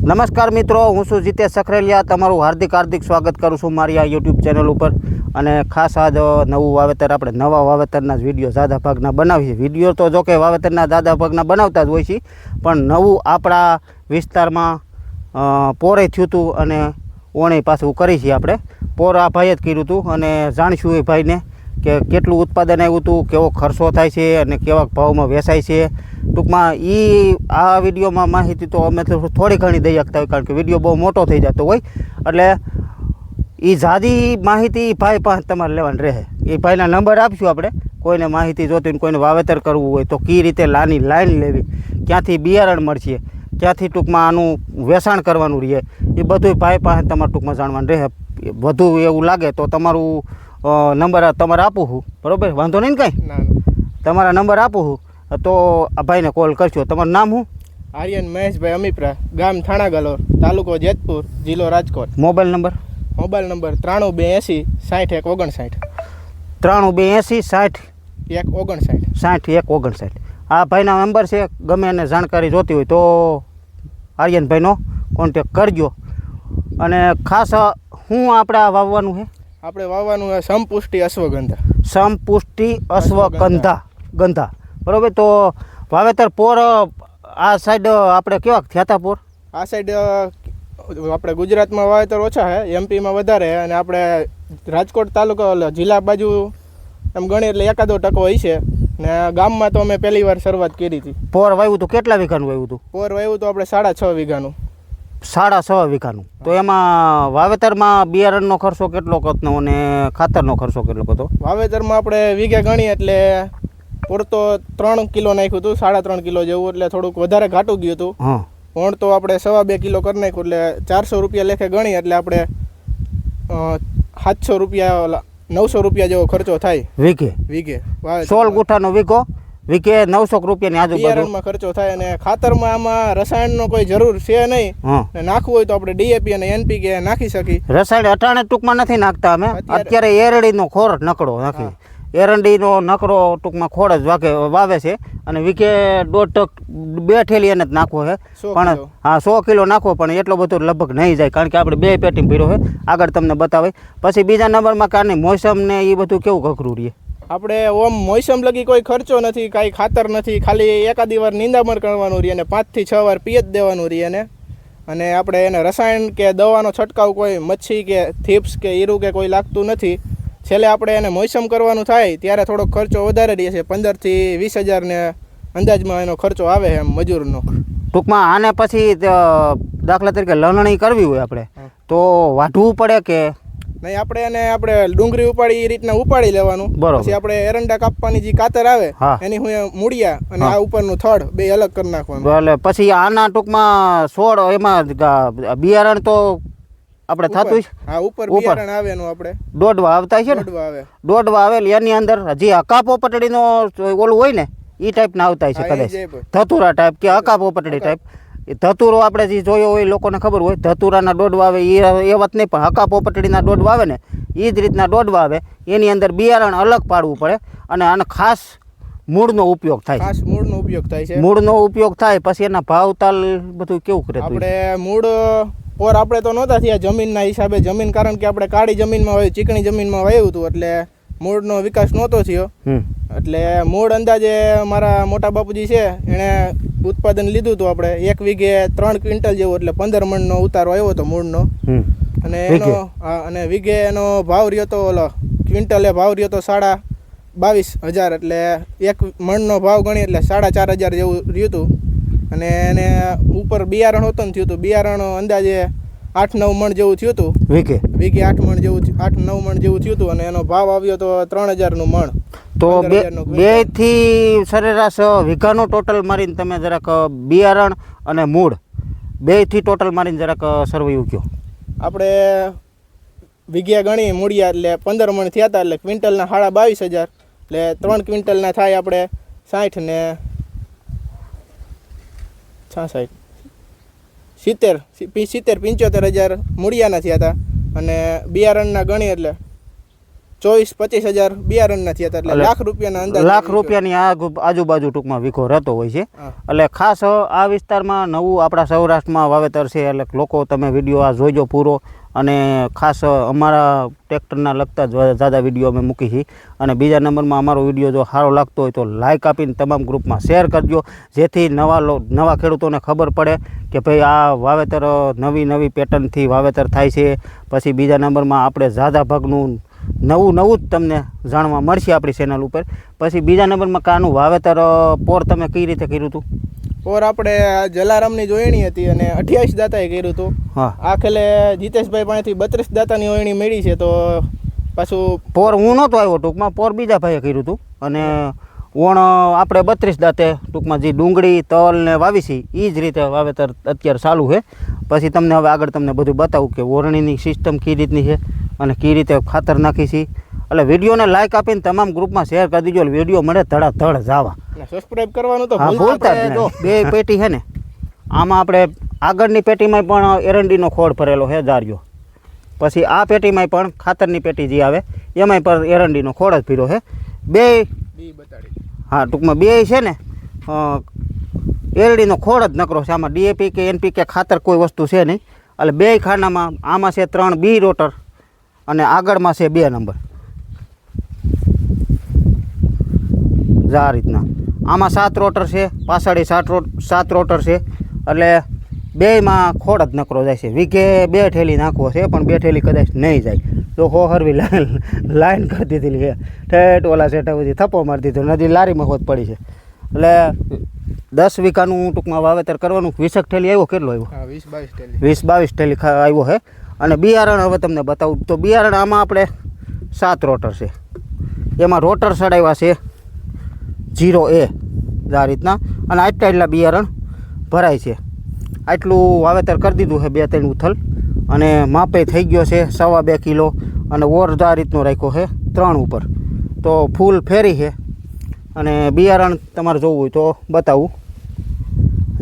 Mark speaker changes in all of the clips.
Speaker 1: નમસ્કાર મિત્રો, હું છું જીતેશ સખરેલિયા. તમારું હાર્દિક હાર્દિક સ્વાગત કરું છું મારી આ યુટ્યુબ ચેનલ ઉપર. અને ખાસ આજ નવું વાવેતર આપણે, નવા વાવેતરના જ વીડિયો દાદા ભાગના બનાવીએ. વીડિયો તો જોકે વાવેતરના દાદા ભાગના બનાવતા જ હોય છે પણ નવું આપણા વિસ્તારમાં પોરે થયું હતું અને ઓણે પાછું કરી છીએ આપણે. પોર આ ભાઈએ જ કર્યું હતું અને જાણીશું એ ભાઈને કે કેટલું ઉત્પાદન આવ્યું હતું, કેવો ખર્ચો થાય છે અને કેવા ભાવમાં વેચાય છે. ટૂંકમાં એ આ વિડીયોમાં માહિતી તો અમે તો થોડી ઘણી દઈ શકતા હોય કારણ કે વીડિયો બહુ મોટો થઈ જતો હોય. એટલે એ જાદી માહિતી ભાઈ પાસે તમારે લેવાની રહે. એ ભાઈના નંબર આપશું આપણે. કોઈને માહિતી જોતી કોઈને વાવેતર કરવું હોય તો કઈ રીતે લાની લાઈન લેવી ક્યાંથી બિયારણ મળશે ક્યાંથી ટૂંકમાં આનું વેચાણ કરવાનું રહે એ બધું ભાઈ પાસે તમારે ટૂંકમાં જાણવાનું રહે. વધુ એવું લાગે તો તમારું નંબર તમારે આપું છું બરાબર? વાંધો નહીં ને કાંઈ? તમારા નંબર આપું છું તો આ ભાઈને કોલ કરશો તમારું નામ શું?
Speaker 2: આર્યન મહેશભાઈ અમીપરા ગામ થાણા ગલોર તાલુકો જેતપુર જિલ્લો Rajkot.
Speaker 1: Mobile number?
Speaker 2: Mobile number ત્રાણું બે એંસી સાઠ એક ઓગણસાઠ.
Speaker 1: ત્રાણું બે એંસી સાઠ
Speaker 2: એક ઓગણસાઠ.
Speaker 1: સાઠ એક ઓગણસાઠ. આ ભાઈના નંબર છે ગમે એને જાણકારી જોતી હોય તો આર્યનભાઈનો કોન્ટેક કરજો. અને ખાસ શું આપણે આ વાવવાનું છે?
Speaker 2: આપણે વાવવાનું છે સમપુષ્ટિ અશ્વગંધા.
Speaker 1: સંપુષ્ટિ અશ્વગંધા. ગંધા. બરાબર? તો વાવેતર પોર આ સાઈડ આપણે કેવા થયા હતા પોર?
Speaker 2: આ સાઈડ આપણે ગુજરાતમાં વાવેતર ઓછા છે એમપીમાં વધારે અને આપણે રાજકોટ તાલુકો જિલ્લા બાજુ એમ ગણીએ એટલે એકાદો ટકો હોય છે. ને ગામમાં તો અમે પહેલી વાર શરૂઆત કરી હતી.
Speaker 1: પોર વાવ્યું હતું કેટલા વીઘાનું વાવ્યું હતું
Speaker 2: પોર વાવ્યું તો આપણે સાડા છ વીઘાનું.
Speaker 1: સાડા છ વીઘાનું. તો એમાં વાવેતરમાં બિયારણનો ખર્ચો કેટલો હતો અને ખાતરનો ખર્ચો કેટલો હતો
Speaker 2: વાવેતરમાં આપણે વીઘે ગણીએ એટલે પૂરતો ત્રણ કિલો નાખ્યું હતું સાડા ત્રણ કિલો જેવું એટલે થોડુંક વધારે ઘાટું ગયું હતું. પણ તો આપણે સવા બે કિલો કરી નાખ્યું એટલે ચારસો રૂપિયા લેખે ગણી એટલે આપણે સાતસો રૂપિયા નવસો રૂપિયા જેવો ખર્ચો થાય.
Speaker 1: વીઘે?
Speaker 2: વીઘે. સોલ
Speaker 1: સોળ ગુઠાનો વીઘો? વીઘે નવસો રૂપિયાની આજુબાજુ?
Speaker 2: બિયારણમાં ખર્ચો થાય અને ખાતરમાં આમાં રસાયણનો કોઈ જરૂર છે નહીં. નાખવું હોય તો આપણે ડીએપી અને એનપીકે નાખી શકી
Speaker 1: રસાયણ અટાણે ટૂંકમાં નથી નાખતા અમે.
Speaker 2: અત્યારે-
Speaker 1: અત્યારે એરડીનો ખોર નકડો નાખી એરંડીનો નકરો ટૂંકમાં ખોડ જ વાગે વાવે છે. અને વીકે દોઢ ટક બે ઠેલી એને જ નાખવો છે. પણ. હા સો કિલો નાખવો પણ એટલો બધો લગભગ નહીં જાય કારણ કે આપણે બે પેટી ભર્યો છે. આગળ તમને બતાવે પછી બીજા નંબરમાં કારની મોસમ ને એ બધું કેવું ઘઘરું રહીએ
Speaker 2: આપણે ઓમ મોસમ લગી કોઈ ખર્ચો નથી કાંઈ ખાતર નથી ખાલી એકાદી વાર નિંદામણ કરવાનું રહે અને પાંચથી છ વાર પિયત દેવાનું રહે ને અને આપણે એને રસાયણ કે દવાનો છંટકાવ કોઈ મચ્છી કે થીપ્સ કે ઈરું કે કોઈ લાગતું નથી છેલ્લે આપણે એને મોસમ કરવાનું થાય ત્યારે થોડો ખર્ચો વધારે રહે છે. પંદરથી વીસ હજારને અંદાજમાં એનો ખર્ચો આવે છે એમ મજૂરનો.
Speaker 1: ટૂંકમાં આને પછી દાખલા તરીકે લણણી કરવી હોય આપણે તો વાઢવું પડે કે?
Speaker 2: નહીં આપણે એને આપણે ડુંગળી ઉપાડી એ રીતના ઉપાડી લેવાનું. પછી આપણે એરંડા કાપવાની જે કાતર આવે એની હું મૂળિયા અને આ ઉપરનું થડ બે અલગ કરી નાખવાનું.
Speaker 1: એટલે પછી આના ટૂંકમાં છોડ એમાં બિયારણ તો આપણે થતું.
Speaker 2: હા ઉપર. બિયારણ આવે એનું આપણે.
Speaker 1: દોડવા આવતા છે ને?
Speaker 2: દોડવા આવે.
Speaker 1: દોડવા આવે એની અંદર હજી અકા પોપટડીનો ઓલું હોય ને એ ટાઈપના આવતા છે કદાચ. ધતુરા ટાઈપ કે અકા પોપટડી ટાઈપ એ ધતુરો આપણે જે જોયો હોય લોકોને ખબર હોય ધતુરાના દોડવા આવે એ એ વાત નહીં પણ હકા પોપટડીના દોડવા આવે ને એ જ રીતના દોડવા આવે. એની અંદર બિયારણ અલગ પાડવું પડે અને આને ખાસ મૂળનો ઉપયોગ થાય.
Speaker 2: ખાસ મૂળનો ઉપયોગ થાય છે.
Speaker 1: મૂળનો ઉપયોગ થાય પછી એના ભાવ તાલ બધું કેવું કરે
Speaker 2: આપણે મૂળ પોર આપણે તો નહોતા થયા જમીનના હિસાબે. જમીન કારણ કે આપણે કાળી જમીનમાં હોય ચીકણી જમીનમાં વાવ્યું હતું એટલે મૂળનો વિકાસ નહોતો થયો. એટલે મૂળ અંદાજે મારા મોટા બાપુજી છે એણે ઉત્પાદન લીધું હતું આપણે. એક વીઘે ત્રણ ક્વિન્ટલ જેવું એટલે પંદર મણનો ઉતારો આવ્યો હતો મૂળનો. અને એનો અને વીઘે એનો ભાવ રહ્યો તો ઓલો ક્વિન્ટલે ભાવ રહ્યો તો સાડા બાવીસ હજાર એટલે એક મણનો ભાવ ગણી એટલે સાડા ચાર હજાર જેવું રહ્યું હતું. અને એને ઉપર બિયારણ હોતું ને થયું હતું. બિયારણ અંદાજે આઠ નવ મણ જેવું થયું હતું.
Speaker 1: વીકે
Speaker 2: વીઘે આઠ મણ જેવું આઠ નવ મણ જેવું થયું હતું અને એનો ભાવ આવ્યો તો ત્રણ હજારનું મણ.
Speaker 1: તો બે
Speaker 2: હજારનો
Speaker 1: થી સરેરાશ વીઘાનો ટોટલ મારીને તમે જરાક બિયારણ અને મૂળ બેથી ટોટલ મારીને જરાક સર્વે કયો
Speaker 2: આપણે વીઘે ગણી મૂળિયા એટલે પંદર મણ થયા હતા એટલે ક્વિન્ટલના સાડા બાવીસ હજાર. એટલે ત્રણ ક્વિન્ટલના થાય આપણે સાઠ ને છાસઠ. સિત્તેર સિત્તેર પંચોતેર હજાર મૂળિયાના થયા હતા અને બિયારણના ગણી એટલે ચોવીસ પચીસ હજાર બિયારણના થયા હતા એટલે લાખ રૂપિયાના અંદાજ
Speaker 1: લાખ રૂપિયાની આજુબાજુ ટૂંકમાં વીઘો રહેતો હોય છે. એટલે ખાસ આ વિસ્તારમાં નવું આપણા સૌરાષ્ટ્રમાં વાવેતર છે એટલે લોકો તમે વીડિયો આ જોઈજો પૂરો. અને ખાસ અમારા ટ્રેક્ટરના લગતા ઝાઝા વીડિયો અમે મૂકી છીએ. અને બીજા નંબરમાં અમારો વીડિયો જો સારો લાગતો હોય તો લાઇક આપીને તમામ ગ્રુપમાં શેર કરજો. જેથી નવા લો નવા ખેડૂતોને ખબર પડે કે ભાઈ આ વાવેતર નવી નવી પેટર્નથી વાવેતર થાય છે. પછી બીજા નંબરમાં આપણે ઝાઝા ભાગનું નવું નવું જ તમને જાણવા મળશે આપણી ચેનલ ઉપર. પછી બીજા નંબરમાં કાનું વાવેતર પોર તમે કઈ રીતે કર્યું હતું?
Speaker 2: ઓર આપણે આ જલારામની જોઈણી હતી અને અઠ્યાવીસ દાતાએ કર્યું હતું.
Speaker 1: હા.
Speaker 2: આ જીતેશભાઈ પાસેથી બત્રીસ દાતાની ઓયણી મળી છે તો પાછું
Speaker 1: પોર હું નહોતો આવ્યો ટૂંકમાં પોર બીજા ભાઈએ કર્યું હતું. અને ઓણ આપણે બત્રીસ દાંતે ટૂંકમાં જે ડુંગળી તલ ને વાવી છે એ જ રીતે વાવેતર અત્યારે ચાલુ છે. પછી તમને હવે આગળ તમને બધું બતાવું કે ઓરણીની સિસ્ટમ કઈ રીતની છે અને કઈ રીતે ખાતર નાખી છે. એટલે વિડીયોને લાઇક આપીને તમામ ગ્રુપમાં શેર કરી દીજો એટલે વીડિયો મળે ધડાધડ જાવા.
Speaker 2: સબસ્ક્રાઇબ કરવાનું તો
Speaker 1: હા
Speaker 2: ભૂલતા જ નહીં.
Speaker 1: બે પેટી છે ને આમાં આપણે આગળની પેટીમાં પણ એરંડીનો ખોળ ભરેલો છે જાર્યો. પછી આ પેટીમાં પણ ખાતરની પેટી જે આવે એમાંય પણ એરંડીનો ખોળ જ ભીરો છે. બે હા ટૂંકમાં બે છે ને એરડીનો એરંડીનો ખોળ જ નકરો છે. આમાં ડીએપી કે એનપી કે ખાતર કોઈ વસ્તુ છે નહીં. એટલે બે ખાનામાં આમાં છે ત્રણ બી રોટર અને આગળમાં છે બે નંબર. જા આ રીતના. આમાં સાત રોટર છે પાછળ સાત રોટ સાત રોટર છે. એટલે બેમાં ખોડ જ નકરો જાય છે. વીઘે બે ઠેલી નાખવો છે પણ બે ઠેલી કદાચ નહીં જાય. તો હો હરવી લાઈન કરી દીધેલી છે. ઠેઠ ઓલા સેટા બધી થપ્પો મારી દીધો નદી લારીમાં હોત પડી છે. એટલે દસ વીઘાનું ટૂંકમાં વાવેતર કરવાનું. વીસક ઠેલી આવ્યો કેટલો આવ્યો?
Speaker 2: વીસ બાવીસ ઠેલી.
Speaker 1: વીસ બાવીસ ઠેલી આવ્યો છે અને બિયારણ હવે તમને બતાવું. તો બિયારણ આમાં આપણે સાત રોટર છે. એમાં રોટર ચડાવ્યા છે. જીરો એ આ રીતના. અને આટલા એટલા બિયારણ ભરાય છે. આટલું વાવેતર કરી દીધું છે બે ત્રણ ઉથલ. અને માપે થઈ ગયો છે સવા બે કિલો. અને ઓર આ રીતનો રાખ્યો છે ત્રણ ઉપર. તો ફૂલ ફેરી છે. અને બિયારણ તમારે જોવું હોય તો બતાવું.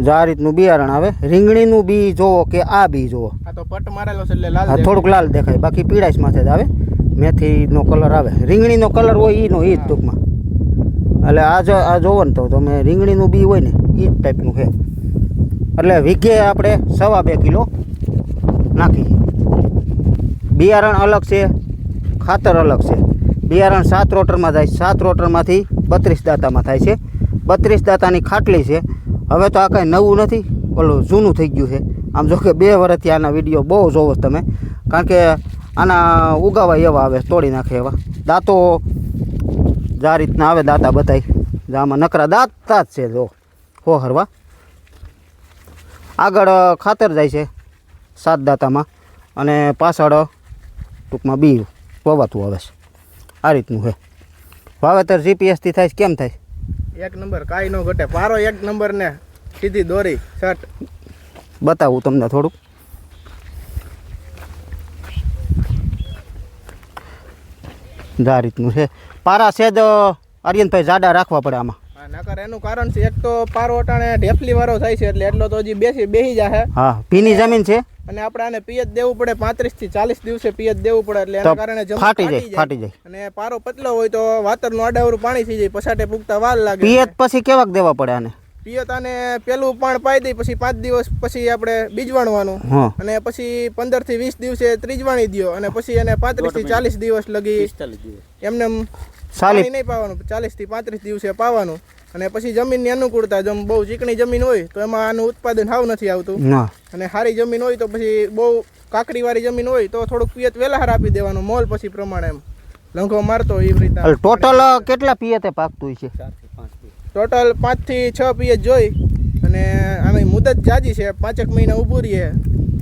Speaker 1: જો આ રીતનું બિયારણ આવે. રીંગણીનું બી જોવો કે આ બી જોવો?
Speaker 2: આ તો પટ મારેલો છે એટલે
Speaker 1: હા થોડુંક લાલ દેખાય. બાકી પીળાશમાં જ આવે. મેથીનો કલર આવે. રીંગણીનો કલર હોય એનો એ જ ટૂંકમાં. એટલે આ જો આ જોવો ને તો તમે રીંગણીનું બી હોય ને એ જ ટાઈપનું છે. એટલે વીઘે આપણે સવા બે કિલો નાખીએ. બિયારણ અલગ છે, ખાતર અલગ છે. બિયારણ સાત રોટરમાં છે. સાત રોટરમાંથી બત્રીસ દાંતામાં થાય છે. બત્રીસ દાંતાની ખાટલી છે. હવે તો આ કાંઈ નવું નથી, ઓલું જૂનું થઈ ગયું છે. આમ જો કે બે વર્ષથી આના વીડિયો બહુ જોવો તમે. કારણ કે આના ઉગાવા એવા આવે, તોડી નાખે એવા. દાંતો જ આ રીતના આવે દાંતા બધાય જામાં આમાં નકરા દાંતા જ છે જો. હો હરવા. આગળ ખાતર જાય છે સાત દાંતામાં. અને પાછળ ટૂંકમાં બી વવાતું આવે છે. આ રીતનું છે વાવેતર જીપીએસથી થાય કેમ થાય?
Speaker 2: એક નંબર કાંઈ ન ઘટે. પારો એક નંબર ને સીધી દોરી શર્ટ.
Speaker 1: બતાવું તમને થોડુંક. જ આ રીતનું છે. પારા સેદ આર્યનભાઈ જાડા રાખવા પડે આમાં.
Speaker 2: નકર એનું કારણ છે એક તો પારો અટાણે ઢેફલી વાળો થાય છે એટલે એટલો તો હજી બેસી બેસી જાહે.
Speaker 1: હા ભીની જમીન છે.
Speaker 2: અને આપણે આને પિયત દેવું પડે પાંત્રીસથી ચાલીસ દિવસે પિયત દેવું પડે એટલે એના કારણે જમીન
Speaker 1: ફાટી જાય ફાટી જાય.
Speaker 2: અને પારો પતલો હોય તો વાતરનું આડાવરું પાણી થઈ જાય પછાટે પૂગતા વાર લાગે.
Speaker 1: પિયત પછી કેવાક દેવા પડે આને?
Speaker 2: પિયત આને પેલું પાણ પાઈ દઈ પછી પાંચ દિવસ પછી આપણે બીજવાણવાનું. અને પછી પંદરથી વીસ દિવસે ત્રીજવાણી દ્યો અને પછી એને પાંત્રીસથી ચાલીસ દિવસ લગી એમને
Speaker 1: સાલી.
Speaker 2: પાણી નહીં પાવાનું ચાલીસથી પાંત્રીસ દિવસે પાવાનું. અને પછી જમીનની અનુકૂળતા જેમ બહુ ચીકણી જમીન હોય તો એમાં આનું ઉત્પાદન હાવ નથી આવતું. અને સારી જમીન હોય તો પછી બહુ કાકડીવાળી જમીન હોય તો થોડુંક પિયત વહેલા આપી દેવાનું મોલ પછી પ્રમાણે એમ. લંઘો મારતો એવી
Speaker 1: રીતે ટોટલ કેટલા પિયતે પાકતું છે
Speaker 2: ટોટલ પાંચથી છ પીએ જોઈ. અને આમે મુદત જાજી છે પાંચેક મહિના ઊભું રહીએ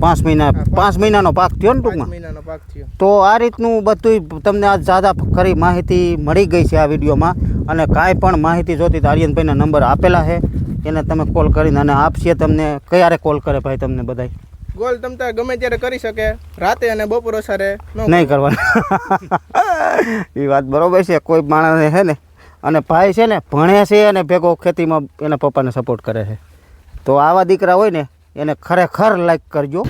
Speaker 1: પાંચ મહિના પાંચ મહિનાનો પાક થયો ને ટૂંકમાં?
Speaker 2: મહિનાનો પાક થયો.
Speaker 1: તો આ રીતનું બધું તમને આ જાદા ખરી માહિતી મળી ગઈ છે આ વિડીયોમાં. અને કાંઈ પણ માહિતી જોતી તો આર્યનભાઈના નંબર આપેલા છે. એને તમે કોલ કરીને અને આપશે તમને. ક્યારે કોલ કરે ભાઈ તમને બધાય?
Speaker 2: ગોલ તમ તાર ગમે ત્યારે કરી શકે. રાતે અને બપોરો સરે.
Speaker 1: નહીં કરવાનું. એ વાત બરોબર છે. કોઈ માણસને છે ને અને ભાઈ છે ને, ભણે છે અને ભેગો ખેતીમાં એના પપ્પાને સપોર્ટ કરે છે. તો આવા દીકરા હોય ને, એને ખરેખર લાઈક કરજો.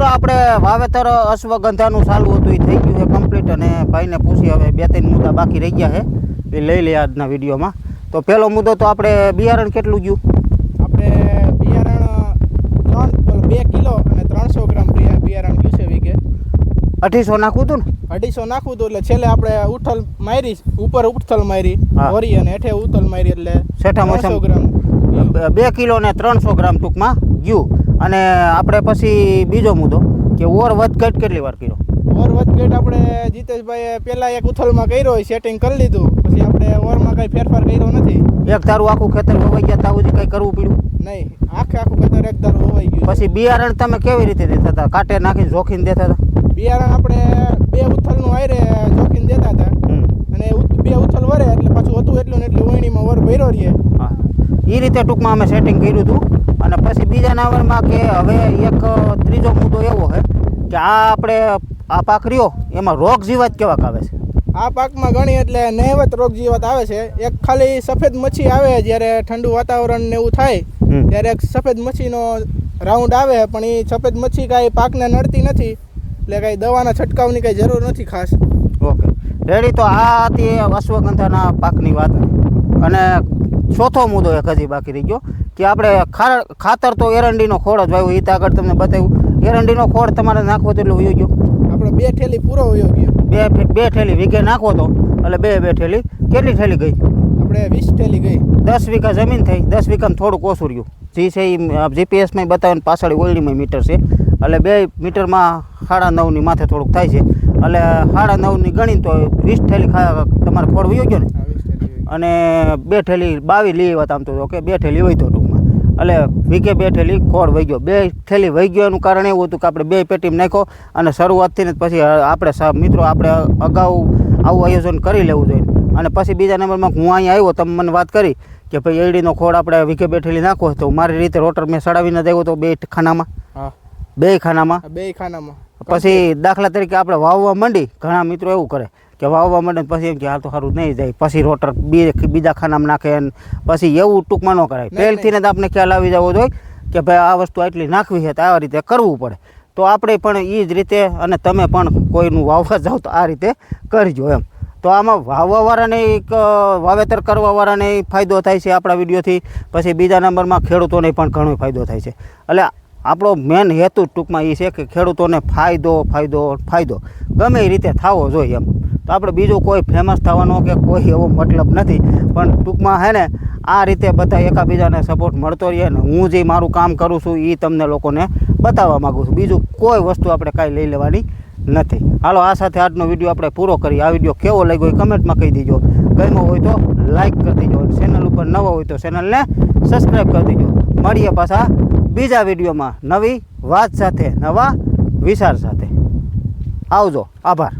Speaker 1: મિત્રો આપણે વાવેતર અશ્વગંધાનું ચાલુ હતું એ થઈ ગયું છે કમ્પ્લીટ અને ભાઈને પૂછી હવે બે ત્રણ મુદ્દા બાકી રહી ગયા છે એ લઈ લઈએ આજના વિડીયોમાં. તો પહેલો મુદ્દો તો આપણે બિયારણ કેટલું ગયું?
Speaker 2: આપણે બિયારણ ત્રણ બે કિલો અને ત્રણસો ગ્રામ બિયારણ ગયું છે વીઘે.
Speaker 1: અઢીસો નાખવું હતું ને?
Speaker 2: અઢીસો નાખવું હતું એટલે છેલ્લે આપણે ઉથલ મારી ઉપર ઉથલ મારી હોરી અને હેઠે ઉથલ મારી એટલે ત્રણસો ગ્રામ
Speaker 1: બે કિલો ને ત્રણસો ગ્રામ ટૂંકમાં ગયું. અને આપણે પછી બીજો મુદ્દો કે ઓર વધઘટ કેટલી વાર કર્યો?
Speaker 2: ઓર વધઘટ આપણે જીતેશભાઈએ પહેલાં એક ઉથલમાં કર્યો હોય સેટિંગ કરી લીધું. પછી આપણે ઓરમાં કંઈ ફેરફાર કર્યો નથી.
Speaker 1: એક તારું આખું ખેતર વવાઈ ગયા તાવું કંઈ કરવું પડ્યું?
Speaker 2: નહીં આખે આખું ખેતર એક ધારું હોવાઈ ગયું.
Speaker 1: પછી બિયારણ તમે કેવી રીતે દેતા હતા? કાંટે નાખીને જોખીને દેતા હતા?
Speaker 2: બિયારણ આપણે બે ઉથલનું આયરે જોખીને દેતા હતા. અને બે ઉથલ વરે એટલે પાછું હતું એટલું ને એટલે વણીમાં વર ભર્યો રહીએ
Speaker 1: એ રીતે ટૂંકમાં અમે સેટિંગ કર્યું હતું. અને પછી બીજા નંબરમાં કે હવે એક ત્રીજો મુદ્દો એવો છે કે આ આપણે આ પાક રહ્યો એમાં રોગ જીવાત કેવાક આવે છે?
Speaker 2: આ પાકમાં ઘણી એટલે નહેવત રોગ જીવાત આવે છે. એક ખાલી સફેદ મચ્છી આવે જ્યારે ઠંડુ વાતાવરણ ને એવું થાય ત્યારે એક સફેદ મચ્છીનો રાઉન્ડ આવે પણ એ સફેદ મચ્છી કાંઈ પાકને નડતી નથી એટલે કાંઈ દવાના છંટકાવની કાંઈ જરૂર નથી ખાસ.
Speaker 1: ઓકે. રેડી તો આ હતી અશ્વગંધાના પાકની વાત. અને ચોથો મુદ્દો એક હજી બાકી રહી ગયો કે આપણે ખાતર તો એરંડીનો ખોળ જ વાવ્યો એ તો આગળ તમને બતાવ્યું. એરંડીનો ખોળ તમારે નાખવો તો એટલો વયો ગયો.
Speaker 2: આપણે બે થેલી પૂરો વયો ગયો.
Speaker 1: બે બે ઠેલી વીઘે નાખો તો એટલે બે બે ઠેલી કેટલી ઠેલી ગઈ?
Speaker 2: આપણે વીસ ઠેલી ગઈ.
Speaker 1: દસ વીઘા જમીન થઈ દસ વીઘામાં થોડુંક ઓછું રહ્યું. જે છે એ જીપીએસમાં બતાવે પાછળ ઓયડીમાં મીટર છે. એટલે બે મીટરમાં સાડા નવની માથે થોડુંક થાય છે. એટલે સાડા નવની ગણી તો વીસ ખા તમારે ખોળ વયો ગયો ને. અને બે ઠેલી બાવી લઈ આવ્યા આમ તો ઓકે બે ઠેલી વહી તો ટૂંકમાં. એટલે વીકે બે ઠેલી ખોળ વહી ગયો. બે ઠેલી વહી ગયો એનું કારણ એવું હતું કે આપણે બે પેટીમાં નાખો અને શરૂઆતથી ને પછી આપણે સા- મિત્રો આપણે અગાઉ આવું આયોજન કરી લેવું જોઈએ. અને પછી બીજા નંબરમાં હું અહીંયા આવ્યો તમે મને વાત કરી કે ભાઈ એડીનો ખોળ આપણે વીકે બેઠેલી નાખો તો મારી રીતે રોટર મેં સડાવીને દેવો તો બે ખાનામાં. બે ખાનામાં.
Speaker 2: બે ખાનામાં.
Speaker 1: પછી દાખલા તરીકે આપણે વાવવા માંડી ઘણા મિત્રો એવું કરે. કે વાવવા માંડે પછી એમ કે હાલ તો સારું નહીં જાય. પછી રોટર બી બીજા ખાનામાં નાખે ને પછી એવું ટૂંકમાં ન કરાય. પહેલથી ને જ આપણે ખ્યાલ આવી જવો જોઈએ કે ભાઈ આ વસ્તુ આટલી નાખવી છે તો આ રીતે કરવું પડે. તો આપણે પણ એ જ રીતે અને તમે પણ કોઈનું વાવવા જાઓ તો આ રીતે કરજો એમ. તો આમાં વાવવાવાળાને એક વાવેતર કરવાવાળાને ફાયદો થાય છે આપણા વિડીયોથી. પછી બીજા નંબરમાં ખેડૂતોને પણ ઘણો ફાયદો થાય છે. એટલે આપણો મેન હેતુ ટૂંકમાં એ છે કે ખેડૂતોને ફાયદો ફાયદો ફાયદો. ગમે એ રીતે થવો જોઈએ એમ. તો આપણે બીજું કોઈ ફેમસ થવાનો કે કોઈ એવો મતલબ નથી, પણ ટૂંકમાં હે ને, આ રીતે બધા એકાબીજાને સપોર્ટ મળતો રહીએ ને હું જે મારું કામ કરું છું એ તમને લોકોને બતાવવા માગું છું. બીજું કોઈ વસ્તુ આપણે કાંઈ લઈ લેવાની નથી. હાલો, આ સાથે આજનો વીડિયો આપણે પૂરો કરીએ. આ વીડિયો કેવો લાગ્યો એ કમેન્ટમાં કહી દીજો. ગમ્યો હોય તો લાઈક કરી દીજો ચેનલ ઉપર નવો હોય તો ચેનલને સબસ્ક્રાઈબ કરી દેજો. મળીએ પાછા બીજા વિડીયોમાં નવી વાત સાથે નવા વિચાર સાથે. આવજો. આભાર.